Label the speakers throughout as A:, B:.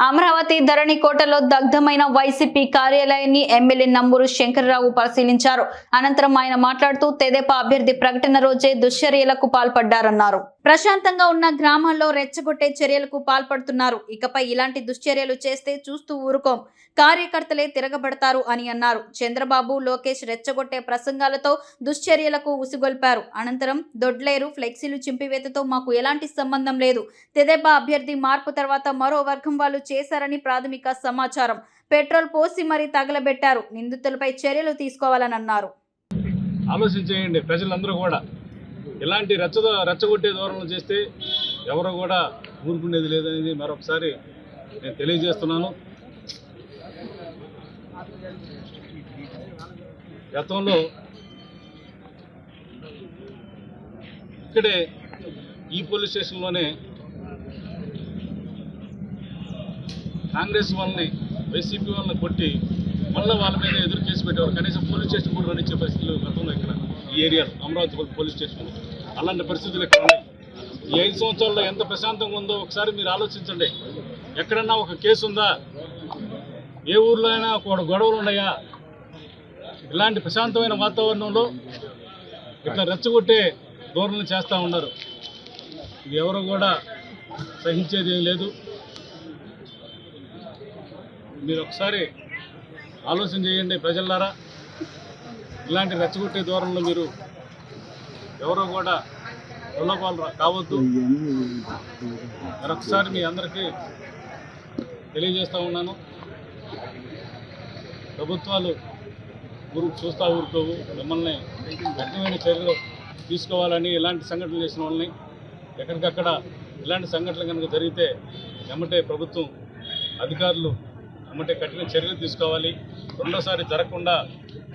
A: అమరావతి ధరణి కోటలో దగ్ధమైన వైసీపీ కార్యాలయాన్ని ఎమ్మెల్యే నంబూరు శంకర్రావు పరిశీలించారు. అనంతరం ఆయన మాట్లాడుతూ తెదేపా అభ్యర్థి ప్రకటన రోజే దుశ్చర్యలకు పాల్పడ్డారన్నారు. ప్రశాంతంగా ఉన్న గ్రామాల్లో రెచ్చగొట్టే చర్యలకు పాల్పడుతున్నారు. ఇకపై ఇలాంటి దుశ్చర్యలు చేస్తే చూస్తూ ఊరుకోం. కార్యకర్తలే తిరగబడతారు అని అన్నారు. చంద్రబాబు లోకేష్ రెచ్చగొట్టే ప్రసంగాలతో దుశ్చర్యలకు ఉసిగొల్పారు. అనంతరం దొడ్లేరు ఫ్లెక్సీలు చింపివేతతో మాకు ఎలాంటి సంబంధం లేదు. తెదేపా అభ్యర్థి మార్పు తర్వాత మరో వర్గం వాళ్ళు చేశారని ప్రాథమిక సమాచారం. పెట్రోల్ పోసి మరీ తగలబెట్టారు. నిందితులపై చర్యలు తీసుకోవాలని అన్నారు
B: ఆలోచించేయండి ప్రజలందరూ కూడా. ఇలాంటి రెచ్చ రెచ్చగొట్టే ధోరణులు చేస్తే ఎవరు కూడా ఊరుకునేది లేదనేది మరొకసారి నేను తెలియజేస్తున్నాను. గతంలో ఇక్కడే ఈ పోలీస్ స్టేషన్లోనే కాంగ్రెస్ వాళ్ళని వైసీపీ వాళ్ళని కొట్టి మళ్ళీ వాళ్ళ మీద ఎదురు కేసు పెట్టేవారు. కనీసం పోలీస్ స్టేషన్ కూడా రనిచ్చే పరిస్థితులు గతంలో ఇక్కడ ఈ ఏరియాలో అమరావతి పోలీస్ స్టేషన్ అలాంటి పరిస్థితులు ఇక్కడ ఉన్నాయి? ఈ ఐదు సంవత్సరాల్లో ఎంత ప్రశాంతంగా ఉందో ఒకసారి మీరు ఆలోచించండి. ఎక్కడన్నా ఒక కేసు ఉందా? ఏ ఊర్లో అయినా ఒక గొడవలు ఉన్నాయా? ఇలాంటి ప్రశాంతమైన వాతావరణంలో ఇట్లా రెచ్చగొట్టే ధోరణులు చేస్తూ ఉన్నారు. ఇది ఎవరు కూడా సహించేది లేదు. మీరు ఒకసారి ఆలోచన చేయండి ప్రజలారా. ఇలాంటి రెచ్చగొట్టే ధోరణిలో మీరు ఎవరో కూడా ప్రలోభాలు కావద్దు. మరొకసారి మీ అందరికీ తెలియజేస్తూ ఉన్నాను. ప్రభుత్వాలు ఊరు చూస్తూ ఊరుకోవు. మిమ్మల్ని కఠినమైన చర్యలు తీసుకోవాలని ఇలాంటి సంఘటనలు చేసిన వాళ్ళని ఎక్కడికక్కడ ఇలాంటి సంఘటనలు కనుక జరిగితే వెంబటే ప్రభుత్వం అధికారులు ఎమ్మటే కఠిన చర్యలు తీసుకోవాలి. రెండోసారి జరగకుండా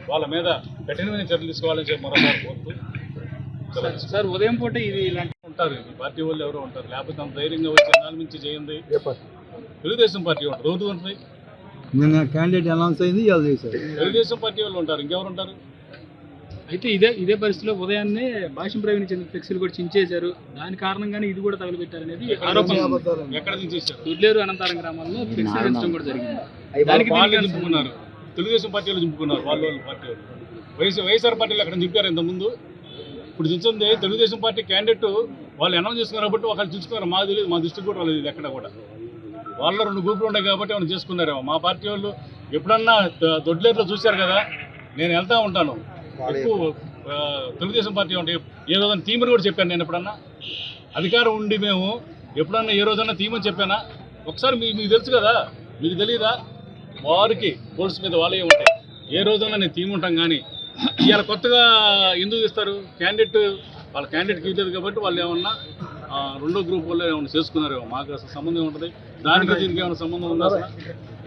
B: వాళ్ళ మీద కఠినమైన చర్యలు తీసుకోవాలని చెప్పి మరోసారి కోరుతూ
C: సార్ ఉదయం పూట ఇది ఇలాంటి
B: ఉంటారు. ఈ పార్టీ వాళ్ళు ఎవరో ఉంటారు. లేకపోతే అంత ధైర్యంగా వచ్చి ఎన్నాళ్ళ నుంచి చేయండి తెలుగుదేశం పార్టీ ఉంటుంది రోజు ఉంటుంది
D: నిన్న క్యాండిడేట్ అనౌన్స్ అయింది
B: తెలుగుదేశం పార్టీ వాళ్ళు ఉంటారు. ఇంకెవరు ఉంటారు?
C: అయితే ఇదే ఇదే పరిస్థితిలో ఉదయాన్నే భాష్యం ప్రవీణ్ చెందిన ఫ్లెక్సీలు కూడా చించేశారు. దాని కారణంగానే ఇది కూడా తగలబెట్టారనేది ఆరోపణ. దుడ్లేరు అనంతారం గ్రామాల్లో ఫ్లెక్సీలు పెంచడం కూడా జరిగింది. దానికి
B: వాళ్ళు చింపుకున్నారు. తెలుగుదేశం పార్టీ వాళ్ళు చింపుకున్నారు వాళ్ళు వాళ్ళు పార్టీ వాళ్ళు. వైఎస్ వైఎస్ఆర్ పార్టీలు అక్కడ చింపారు ఇంతకుముందు? ఇప్పుడు చించింది తెలుగుదేశం పార్టీ క్యాండిడేట్. వాళ్ళు అనౌన్స్ చేసుకున్నారు కాబట్టి ఒకళ్ళు చూసుకున్నారు మా తెలియదు మా దృష్టికి కూడా వాళ్ళది ఇది ఎక్కడ కూడా. వాళ్ళ రెండు గ్రూపులు ఉన్నాయి కాబట్టి వాళ్ళు చేసుకున్నారేమో. మా పార్టీ వాళ్ళు ఎప్పుడన్నా దొడ్లేరులో చూశారు కదా? నేను వెళ్తా ఉంటాను. ఎక్కువ తెలుగుదేశం పార్టీ ఉంటే ఏ రోజున థీమని కూడా చెప్పాను నేను ఎప్పుడన్నా. అధికారం ఉండి మేము ఎప్పుడన్నా ఏ రోజన్నా థీమని చెప్పానా? ఒకసారి మీ మీకు తెలుసు కదా? మీకు తెలియదా వారికి పోల్స్ మీద వాళ్ళే ఉంటాయి. ఏ రోజన్నా నేను థీమ్ ఉంటాం కానీ ఇవాళ కొత్తగా ఎందుకు ఇస్తారు? క్యాండిడేట్ వాళ్ళ క్యాండిడేట్కి ఇవ్వలేదు కాబట్టి వాళ్ళు ఏమన్నా రెండో గ్రూప్ వాళ్ళు ఏమన్నా చేసుకున్నారు మాకు అసలు సంబంధం ఉంటుంది దానికి దీనికి ఏమైనా సంబంధం ఉందా